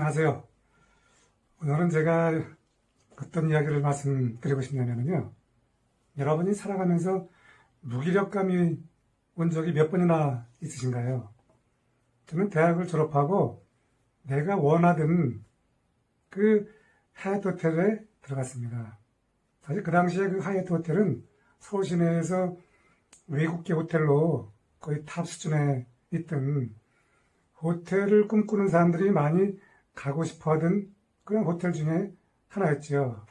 안녕하세요. 오늘은 제가 어떤 이야기를 말씀드리고 싶냐면요. 여러분이 살아가면서 무기력감이 온 적이 몇 번이나 있으신가요? 저는 대학을 졸업하고 내가 원하던 그 하얏트 호텔에 들어갔습니다. 사실 그 당시에 그 하얏트 호텔은 서울 시내에서 외국계 호텔로 거의 탑 수준에 있던 호텔을 꿈꾸는 사람들이 많이 가고 싶어 하던 그런 호텔 중에 하나였죠.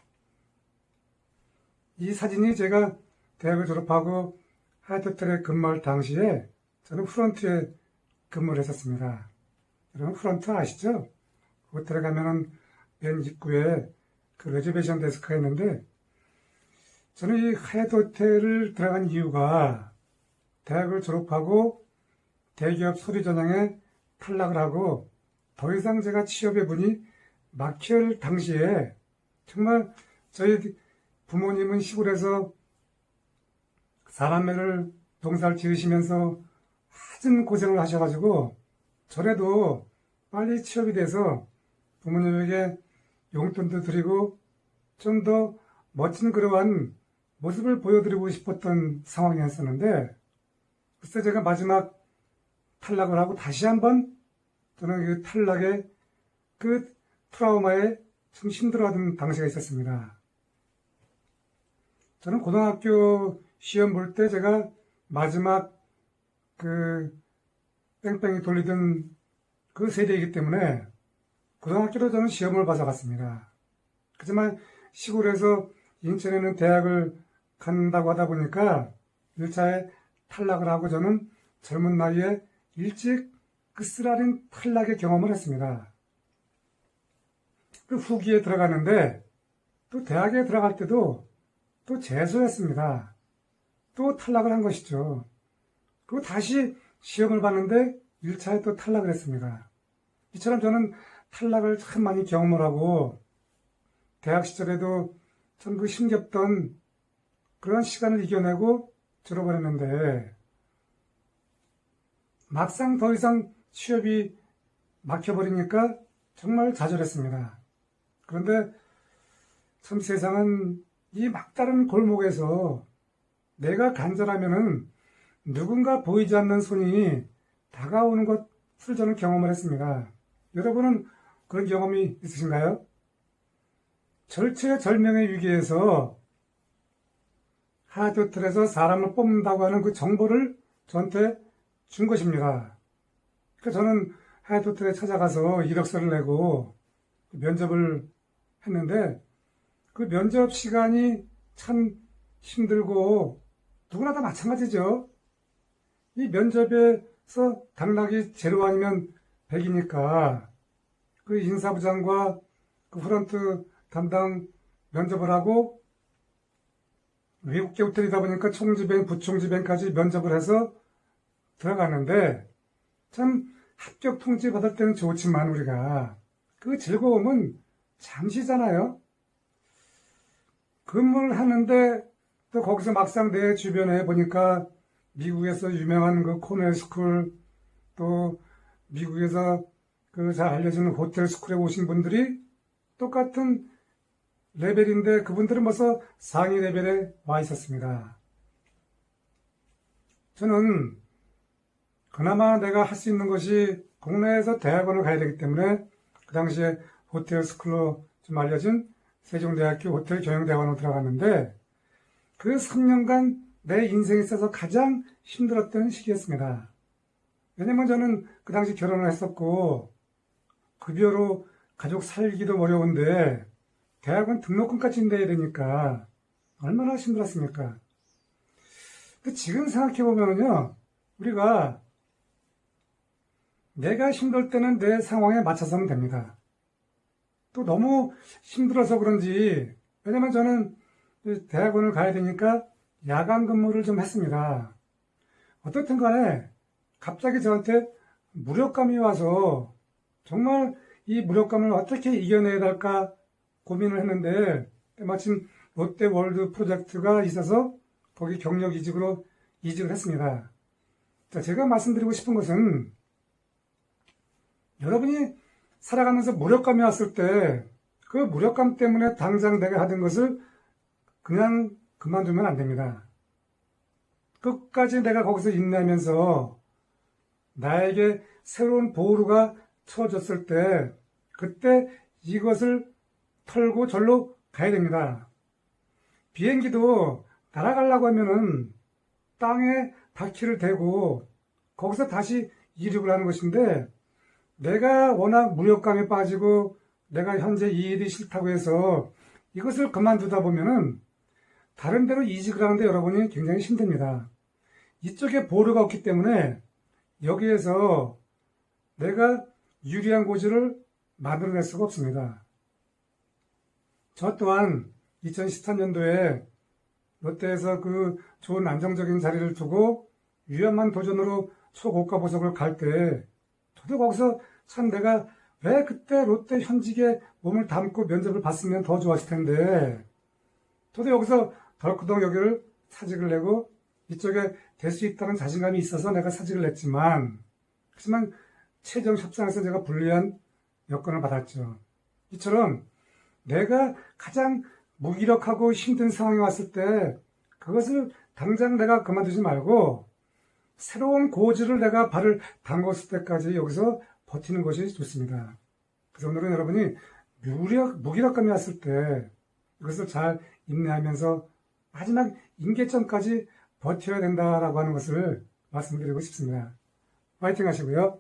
이 사진이 제가 대학을 졸업하고 하얏트 호텔에 근무할 당시에 저는 프런트에 근무를 했었습니다. 여러분 프런트 아시죠? 호텔에 가면은 맨 입구에 그 레저베이션 데스크가 있는데 저는 이 하얏트 호텔을 들어간 이유가 대학을 졸업하고 대기업 소리 전형에 탈락을 하고 더 이상 제가 취업의 문이 막힐 당시에 정말 저희 부모님은 시골에서 사람매를 농사를 지으시면서 하진 고생을 하셔가지고 저래도 빨리 취업이 돼서 부모님에게 용돈도 드리고 좀 더 멋진 그러한 모습을 보여드리고 싶었던 상황이었었는데 글쎄 제가 마지막 탈락을 하고 다시 한번 저는 그 탈락의 그 트라우마에 좀 힘들어하던 당시가 있었습니다. 저는 고등학교 시험 볼 때 제가 마지막 그 뺑뺑이 돌리던 그 세대이기 때문에 고등학교로 저는 시험을 봐서 갔습니다. 하지만 시골에서 인천에는 대학을 간다고 하다 보니까 1차에 탈락을 하고 저는 젊은 나이에 일찍 그 쓰라린 탈락의 경험을 했습니다. 그 후기에 들어갔는데 또 대학에 들어갈 때도 또 재수했습니다. 또 탈락을 한 것이죠. 그리고 다시 시험을 봤는데 1차에 또 탈락을 했습니다. 이처럼 저는 탈락을 참 많이 경험을 하고 대학 시절에도 참 그 힘겹던 그런 시간을 이겨내고 졸업을 했는데 막상 더 이상 취업이 막혀버리니까 정말 좌절했습니다. 그런데 참 세상은 이 막다른 골목에서 내가 간절하면은 누군가 보이지 않는 손이 다가오는 것을 저는 경험을 했습니다. 여러분은 그런 경험이 있으신가요? 절체절명의 위기에서 하드틀에서 사람을 뽑는다고 하는 그 정보를 저한테 준 것입니다. 그러니까 저는 하드틀에 찾아가서 이력서를 내고 면접을 했는데 그 면접 시간이 참 힘들고 누구나 다 마찬가지죠. 이 면접에서 당락이 제로 아니면 100이니까 그 인사부장과 그 프런트 담당 면접을 하고 외국계 호텔이다 보니까 총지뱅, 부총지뱅까지 면접을 해서 들어가는데 참 합격 통지 받을 때는 좋지만 우리가 그 즐거움은 잠시잖아요. 근무를 하는데 또 거기서 막상 내 주변에 보니까 미국에서 유명한 그 코넬 스쿨 또 미국에서 그 잘 알려지는 호텔 스쿨에 오신 분들이 똑같은 레벨인데 그분들은 벌써 상위 레벨에 와 있었습니다. 저는 그나마 내가 할 수 있는 것이 국내에서 대학원을 가야 되기 때문에 그 당시에 호텔 스쿨로 좀 알려진 세종대학교 호텔 경영대학원으로 들어갔는데 그 3년간 내 인생에 있어서 가장 힘들었던 시기였습니다. 왜냐면 저는 그 당시 결혼을 했었고 급여로 가족 살기도 어려운데 대학원 등록금까지 내야 되니까 얼마나 힘들었습니까? 지금 생각해 보면요, 우리가 내가 힘들 때는 내 상황에 맞춰서 하면 됩니다. 또 너무 힘들어서 그런지, 왜냐면 저는 대학원을 가야 되니까 야간 근무를 좀 했습니다. 어떻든 간에 갑자기 저한테 무력감이 와서 정말 이 무력감을 어떻게 이겨내야 할까 고민을 했는데 마침 롯데월드 프로젝트가 있어서 거기 경력 이직으로 이직을 했습니다. 자, 제가 말씀드리고 싶은 것은 여러분이 살아가면서 무력감이 왔을 때 그 무력감 때문에 당장 내가 하던 것을 그냥 그만두면 안 됩니다. 끝까지 내가 거기서 인내하면서 나에게 새로운 보루가 쳐졌을 때 그때 이것을 털고 절로 가야 됩니다. 비행기도 날아가려고 하면은 땅에 바퀴를 대고 거기서 다시 이륙을 하는 것인데 내가 워낙 무력감에 빠지고 내가 현재 이 일이 싫다고 해서 이것을 그만두다 보면은 다른 데로 이직을 하는데 여러분이 굉장히 힘듭니다. 이쪽에 보루가 없기 때문에 여기에서 내가 유리한 고지를 만들어낼 수가 없습니다. 저 또한 2013년도에 롯데에서 그 좋은 안정적인 자리를 두고 위험한 도전으로 초고가 보석을 갈 때 저도 거기서 참 내가 왜 그때 롯데 현직에 몸을 담고 면접을 봤으면 더 좋았을 텐데 저도 여기서 덜크덩 여기를 사직을 내고 이쪽에 될 수 있다는 자신감이 있어서 내가 사직을 냈지만 하지만 최종 협상에서 제가 불리한 여건을 받았죠. 이처럼 내가 가장 무기력하고 힘든 상황이 왔을 때 그것을 당장 내가 그만두지 말고 새로운 고지를 내가 발을 담궜을 때까지 여기서 버티는 것이 좋습니다. 그래서 오늘은 여러분이 무력, 무기력감이 왔을 때 이것을 잘 인내하면서 마지막 임계점까지 버텨야 된다라고 하는 것을 말씀드리고 싶습니다. 화이팅 하시고요.